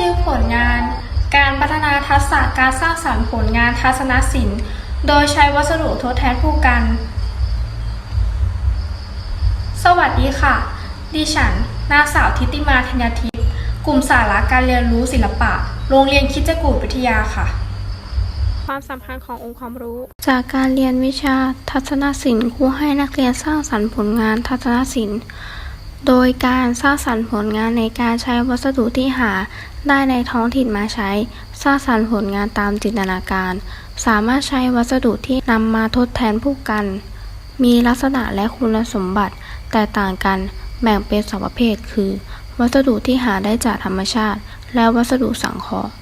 งาน การพัฒนาทักษะการสร้างสรรค์ผลงานทัศนศิลป์ โดยใช้วัสดุทดแทนผู้กัน สวัสดีค่ะ ดิฉันนางสาวทิติมาธัญทิพย์กลุ่มสาระการเรียนรู้ศิลปะ โรงเรียนคิดจกูฏวิทยาค่ะความสำคัญขององค์ความรู้ จากการเรียนวิชาทัศนศิลป์ครูให้นักเรียนสร้างสรรค์ผลงานทัศนศิลป์ โดยการสร้างสรรค์ผลงานในการใช้วัสดุที่หาได้ในท้องถิ่นมาใช้ สร้างสรรค์ผลงานตามจินตนาการ สามารถใช้วัสดุที่นำมาทดแทนผู้กัน มีลักษณะและคุณสมบัติแตกต่างกันแบ่งเป็นสองประเภท คือ วัสดุที่หาได้จากธรรมชาติ และวัสดุสังเคราะห์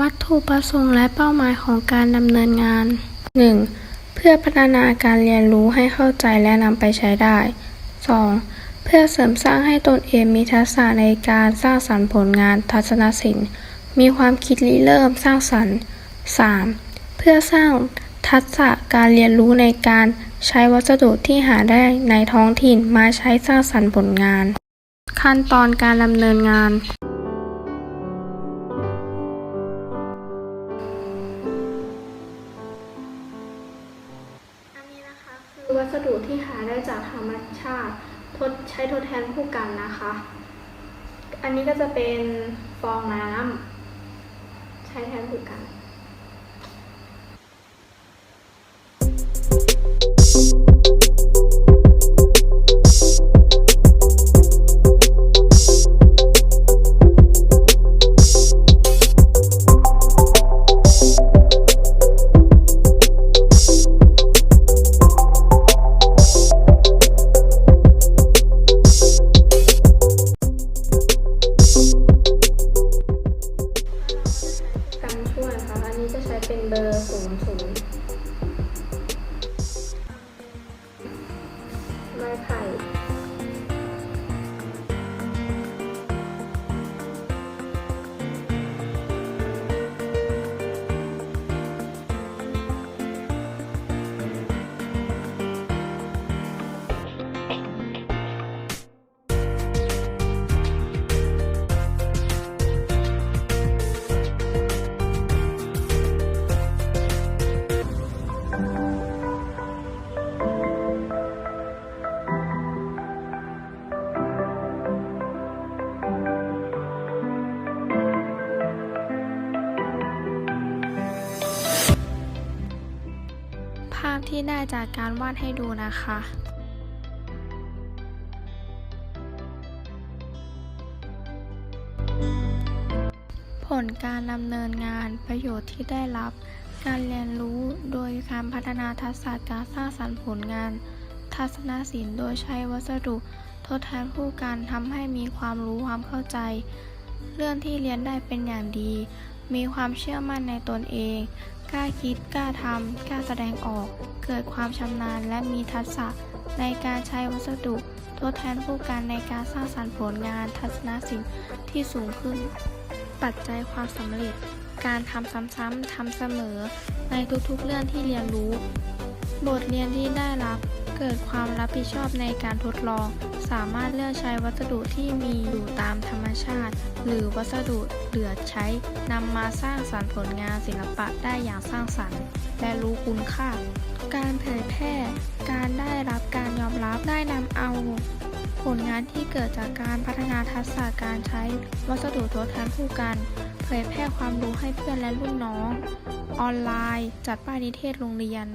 วัตถุประสงค์และเป้าหมายของการดำเนินงาน 1. เพื่อพัฒนาการเรียนรู้ให้เข้าใจและนำไปใช้ได้ 2. เพื่อเสริมสร้างให้ตนเองมีทักษะในการสร้างสรรค์ผลงานทัศนศิลป์ มีความคิดริเริ่มสร้างสรรค์ 3. เพื่อสร้างทักษะการเรียนรู้ในการใช้วัสดุที่หาได้ในท้องถิ่นมาใช้สร้างสรรค์ผลงาน ขั้นตอนการดำเนินงาน วัสดุที่หาได้จากธรรมชาติทดใช้ทดแทนผู้กันนะคะ อันนี้ก็จะเป็นฟองน้ำใช้แทนผู้กันกัน ที่ได้จากการวาดให้ดูนะคะผลการดำเนินงานประโยชน์ที่ได้รับ การเรียนรู้โดยการพัฒนาทักษะการสร้างสรรค์ผลงาน ทัศนศิลป์โดยใช้วัสดุ ทดแทนผู้กันทำให้มีความรู้ความเข้าใจ เรื่องที่เรียนได้เป็นอย่างดี มีความเชื่อมั่นในตนเอง กล้าคิด กล้าทำ กล้าแสดงออก เกิดความชำนาญและมีทักษะในการใช้วัสดุ ทดแทนผู้กันในการสร้างสรรค์ผลงานทัศนศิลป์ที่สูงขึ้น ปัจจัยความสำเร็จ การทำซ้ำๆทำเสมอ ในทุกๆเรื่องที่เรียนรู้ บทเรียนที่ได้รับ เกิดความรับผิดชอบในการทดลอง สามารถเลือกใช้วัสดุที่มีอยู่ตามธรรมชาติ หรือวัสดุเหลือใช้นำมาสร้างสรรค์ผลงานศิลปะได้อย่างสร้างสรรค์ และรู้คุณค่า การเผยแพร่ การได้รับการยอมรับได้นำเอาผลงานที่เกิดจากการพัฒนาทักษะการใช้วัสดุทดแทนผู้กัน เผยแพร่ความรู้ให้เพื่อนและรุ่นน้อง ออนไลน์ จัดป้ายนิเทศโรงเรียน